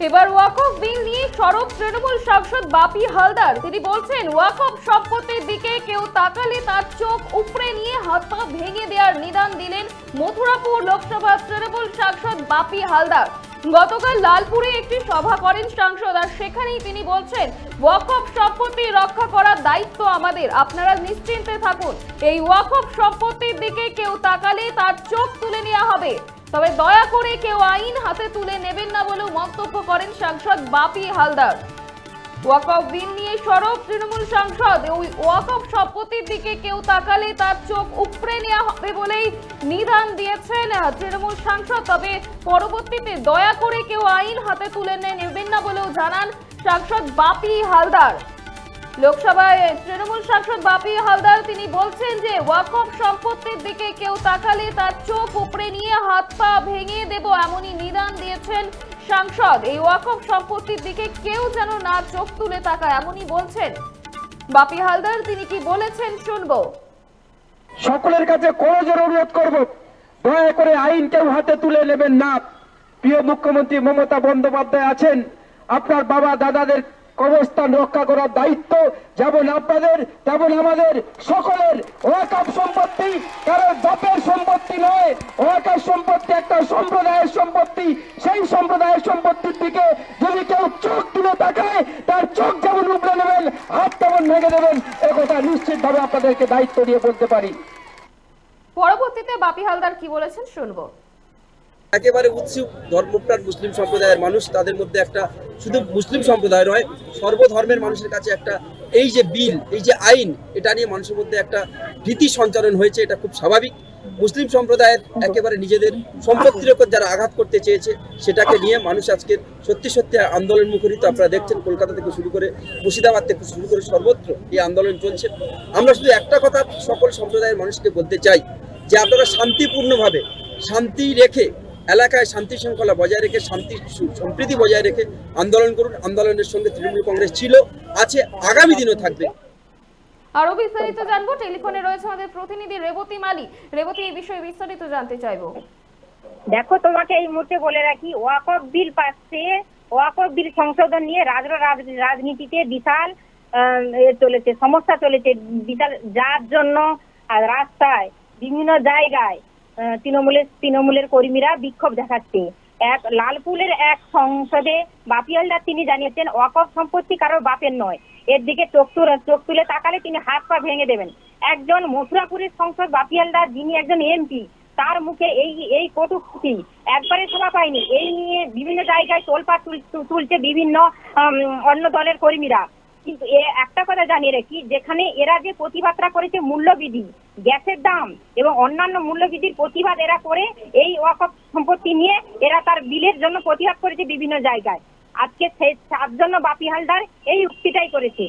এবার ওয়াকফ বিল নিয়ে সরব তৃণমূল সাংসদ বাপি হালদার। তিনি বলছেন ওয়াকফ সম্পত্তির দিকে কেউ তাকালে তার চোখ উপড়ে নিয়ে হাত পা ভেঙে দেওয়ার নিদান দিলেন মথুরাপুর লোকসভা তৃণমূল সাংসদ বাপি হালদার। গতকাল লালপুরে একটি সভা করেন সাংসদ আর সেখানেই তিনি বলছেন ওয়াকফ সম্পত্তি রক্ষা করার দায়িত্ব আমাদের। আপনারা নিশ্চিন্তে থাকুন। এই ওয়াকফ সম্পত্তির দিকে কেউ তাকালে তার চোখ তুলে নেওয়া হবে। তবে দয়া করে কেউ আইন হাতে তুলে নেবেন না বলেও মন্তব্য করেন সাংসদ বাপি হালদার। ওয়াকফ বিল নিয়ে সরব তৃণমূল সাংসদ। ওই ওয়াকফ সম্পত্তির দিকে কেউ তাকালে তার চোখ উপড়ে নেওয়া হবে বলেই নিদান দিয়েছেন তৃণমূল সাংসদ। তবে পরবর্তীতে দয়া করে কেউ আইন হাতে তুলে নেবেন না বলেও জানান সাংসদ বাপি হালদার। লোকসভায় তৃণমূল সাংসদ বাপি হালদার, তিনি বলছেন যে ওয়াকফ সম্পত্তির দিকে কেউ তাকালে তার চোখ উপড়ে নিয়ে হাত পা ভেঙে দেব এমনই নিদান দিয়েছেন সাংসদ। এই ওয়াকফ সম্পত্তির দিকে কেউ যেন না চোখ তুলে তাকায় এমনই বলছেন বাপি হালদার। তিনি কি বলেছেন শুনব। সকলের কাছে করজোর অনুরোধ করব, দয়া করে আইন কেউ হাতে তুলে নেবেন না। প্রিয় মুখ্যমন্ত্রী মমতা বন্দ্যোপাধ্যায় আছেন, আপনার বাবা দাদাদের কবরস্থান রক্ষা করার দায়িত্ব যেমন আপনাদের, তেমন আমাদের সকলের। ওয়াকাপ সম্পত্তি কারও বাপের সম্পত্তি নয়। ওয়াকাপ সম্পত্তি একটা সম্প্রদায়ের সম্পত্তি। সেই সম্প্রদায়ের সম্পত্তির দিকে যদি কেউ চোখ তুলে তাকায়, তার চোখ যেমন উপড়ে নেবেন, হাত তেমন ভেঙে দেবেন একথা নিশ্চিতভাবে আপনাদেরকে দায়িত্ব দিয়ে বলতে পারি। পরবর্তীতে বাপি হালদার কি বলেছেন শুনব। একেবারে উৎসুক ধর্মপ্রাণ মুসলিম সম্প্রদায়ের মানুষ, তাদের মধ্যে একটা শুধু মুসলিম সম্প্রদায় নয়, সর্বধর্মের মানুষের কাছে একটা এই যে বিল, এই যে আইন, এটা নিয়ে মানুষের মধ্যে একটা ভীতি সঞ্চালন হয়েছে, এটা খুব স্বাভাবিক। মুসলিম সম্প্রদায়ের একেবারে নিজেদের সম্পত্তির ওপর যারা আঘাত করতে চেয়েছে, সেটাকে নিয়ে মানুষ আজকে সত্যি সত্যি আন্দোলন মুখরিত। আপনারা দেখছেন, কলকাতা থেকে শুরু করে মুর্শিদাবাদ থেকে শুরু করে সর্বত্র এই আন্দোলন চলছে। আমরা শুধু একটা কথা সকল সম্প্রদায়ের মানুষকে বলতে চাই, যে আপনারা শান্তিপূর্ণভাবে শান্তি রেখে এলাকায় শান্তি শৃঙ্খলা বজায় রেখে শান্তি সম্প্রীতি বজায় রেখে আন্দোলন করুন। আন্দোলনের সঙ্গে তৃণমূল কংগ্রেস ছিল আছে আগামী দিনও থাকবে। আরও বিস্তারিত জানব টেলিফোনে রয়েছে আমাদের প্রতিনিধি রেবতী মালি রেবতী এই বিষয়ে বিস্তারিত জানতে চাইব। দেখো তোমাকে এই মুহূর্তে বলে রাখি ওয়াকফ বিল পাচ্ছে ওয়াকফ বিল সংশোধন নিয়ে রাজ রাজ- রাজনীতিতে বিশাল আহ, চলেছে সমস্যা চলেছে। বিশাল যার জন্য রাস্তায় বিভিন্ন জায়গায় তৃণমূলের তৃণমূলের কর্মীরা বিক্ষোভ দেখাচ্ছে। এক, লালপুলের এক সংসদে বাপি হালদার তিনি জানিয়েছেন, ওয়াকফ সম্পত্তি কারোর বাপের নয়। এর দিকে চোখ তুলে চোখ তুলে তাকালে তিনি হাত পা ভেঙে দেবেন। একজন মথুরাপুরের সংসদ বাপি হালদার যিনি একজন এমপি, তার মুখে এই এই কটূক্তি একবারে শোভা পায়নি। এই নিয়ে বিভিন্ন জায়গায় তোলপাড় তুল- তুলছে বিভিন্ন অন্য দলের কর্মীরা। কিন্তু এ একটা কথা জানিয়ে রাখি, যেখানে এরা যে প্রতিবাদটা করেছে মূল্যবিধি গ্যাসের দাম এবং অন্যান্য মূল্যবৃদ্ধির প্রতিবাদ এরা করে, এই ওয়াকফ সম্পত্তি নিয়ে এরা তার বিলের জন্য প্রতিবাদ করেছে বিভিন্ন জায়গায়। আজকে সেই তার জন্য বাপি হালদার এই উক্তিটাই করেছে।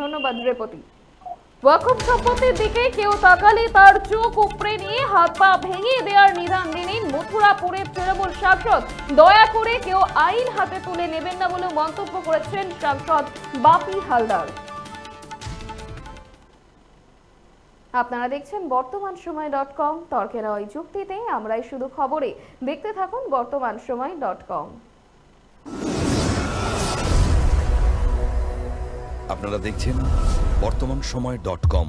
ধন্যবাদ রেপতি। ওয়াকফ সম্পত্তির দিকে কেউ তাকালে তার চোখ উপড়ে নিয়ে হাত পা ভেঙে দেওয়ার দিলেন মথুরাপুরের তৃণমূল সাংসদ। দয়া করে কেউ আইন হাতে তুলে নেবেন না বলে মন্তব্য করেছেন সাংসদ বাপি হালদার। আপনারা দেখছেন বর্তমান সময় ডট কম। তর্কের ওই যুক্তিতে আমরাই শুধু খবরে। দেখতে থাকুন বর্তমান সময় ডট কম। আপনারা দেখছেন বর্তমান সময় ডট কম।